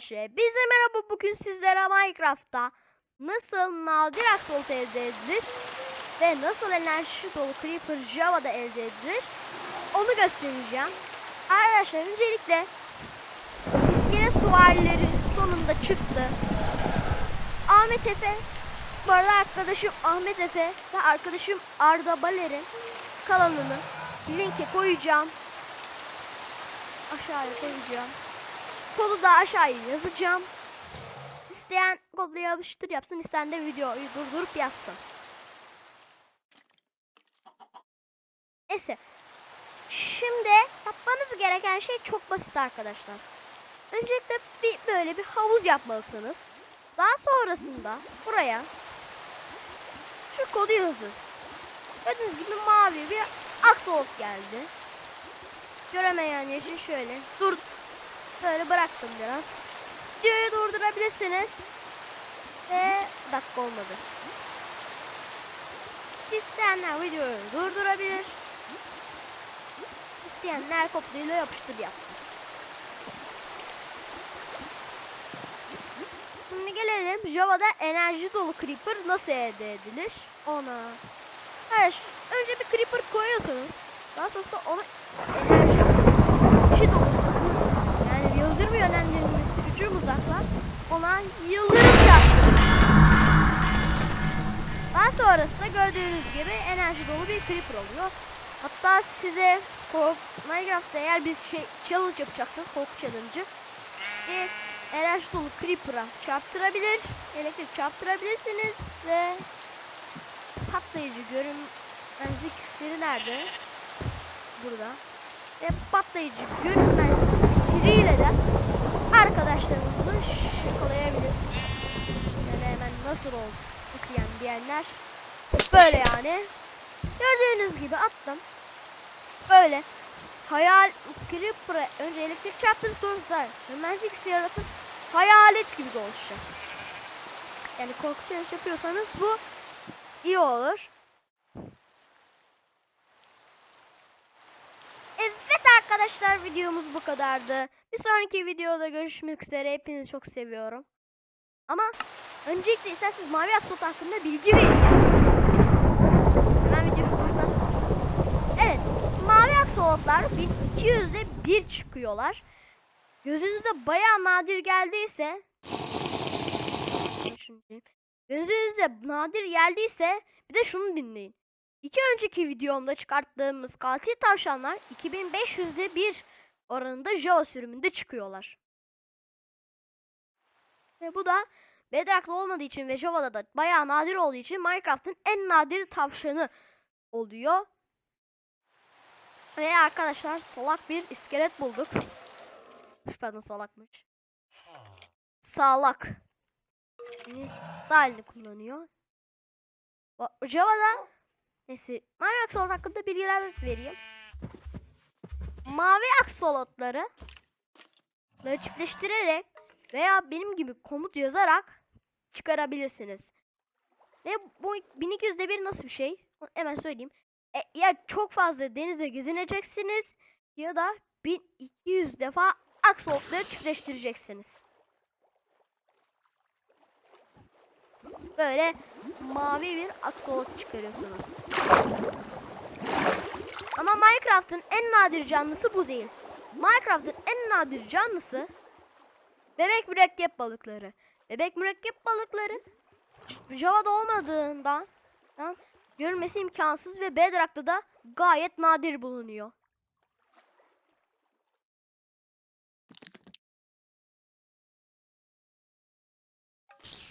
arkadaşlar. Bize merhaba bugün sizlere Minecraft'ta nasıl nadir aksolot elde edilir ve nasıl enerji dolu Creeper Java'da elde edilir onu göstereceğim. Arkadaşlar öncelikle iskele süvarileri sonunda çıktı. Ahmet Efe bu arada arkadaşım Ahmet Efe ve arkadaşım Arda Baler'in kanalını linke koyacağım. Aşağıya koyacağım. Kodu da aşağıya yazacağım. İsteyen kodla yapıştır yapsın, isteyen de videoyu durdurup yazsın. Neyse. Şimdi yapmanız gereken şey çok basit arkadaşlar. Öncelikle bir böyle bir havuz yapmalısınız. Daha sonrasında buraya şu kodu yazın. Gördüğünüz gibi mavi bir aksolot geldi. Göremeyenler için şöyle dur böyle bıraktım biraz. Videoyu durdurabilirsiniz. Ve dakika olmadı. İsteyenler videoyu durdurabilir. İsteyenler kopyayla yapıştır yapsın. Şimdi gelelim Java'da enerji dolu creeper nasıl elde edilir? Ona. Evet, önce bir creeper koyuyorsunuz. Daha sonra onu enerji dolu. Yani yıldırım yönlendirilmesi gücü uzaklar. Ona yıldırım çarpsın. Daha sonrasında gördüğünüz gibi enerji dolu bir creeper oluyor. Hatta size kork Minecraft'ta eğer bir şey challenge yapacaksınız, korku challenge'ı bir enerji dolu creeper'a çarptırabilir, elektrik çarptırabilirsiniz ve patlayıcı görünmezlik iksiri nerede? Burada. Ve patlayıcı görünmezlik iksiriyle de arkadaşlarınızı şakalayabilirsiniz. Yani hemen nasıl oldu? Nasıl diyenler böyle yani. Gördüğünüz gibi attım. Böyle hayal creeper'a önce elektrik çarptırır sonra iksiri yaratır. Hayalet gibi dolaşacak. Yani korku challenge yapıyorsanız bu iyi olur. Evet arkadaşlar videomuz bu kadardı. Bir sonraki videoda görüşmek üzere. Hepinizi çok seviyorum. Ama öncelikle isterseniz mavi aksot hakkında bilgi vereyim. Hemen videoyu buradan. Evet. Mavi aksolotlar 1200'de bir çıkıyorlar. Gözünüze bayağı nadir geldiyse. Gözünüze nadir geldiyse bir de şunu dinleyin. İki önceki videomda çıkarttığımız katil tavşanlar 2500'de bir oranında Java sürümünde çıkıyorlar. Ve bu da Bedrock'ta olmadığı için ve Java'da da bayağı nadir olduğu için Minecraft'ın en nadir tavşanı oluyor. Ve arkadaşlar solak bir iskelet bulduk. Pardon salakmış. Sağ elini kullanıyor. Java'da neyse mavi aksolot hakkında bilgiler vereyim. Mavi aksolotları çiftleştirerek veya benim gibi komut yazarak çıkarabilirsiniz. Ve bu 1200'de bir nasıl bir şey? Hemen söyleyeyim. E, ya çok fazla denizde gezineceksiniz ya da 1200 defa aksolotları çiftleştireceksiniz. Böyle mavi bir aksolot çıkarıyorsunuz. Ama Minecraft'ın en nadir canlısı bu değil. Minecraft'ın en nadir canlısı bebek mürekkep balıkları. Bebek mürekkep balıkları Java'da olmadığından görülmesi imkansız ve Bedrock'ta da gayet nadir bulunuyor.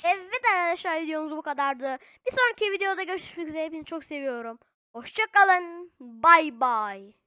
Evet arkadaşlar videomuz bu kadardı. Bir sonraki videoda görüşmek üzere. Hepinizi çok seviyorum. Hoşçakalın. Bay bay.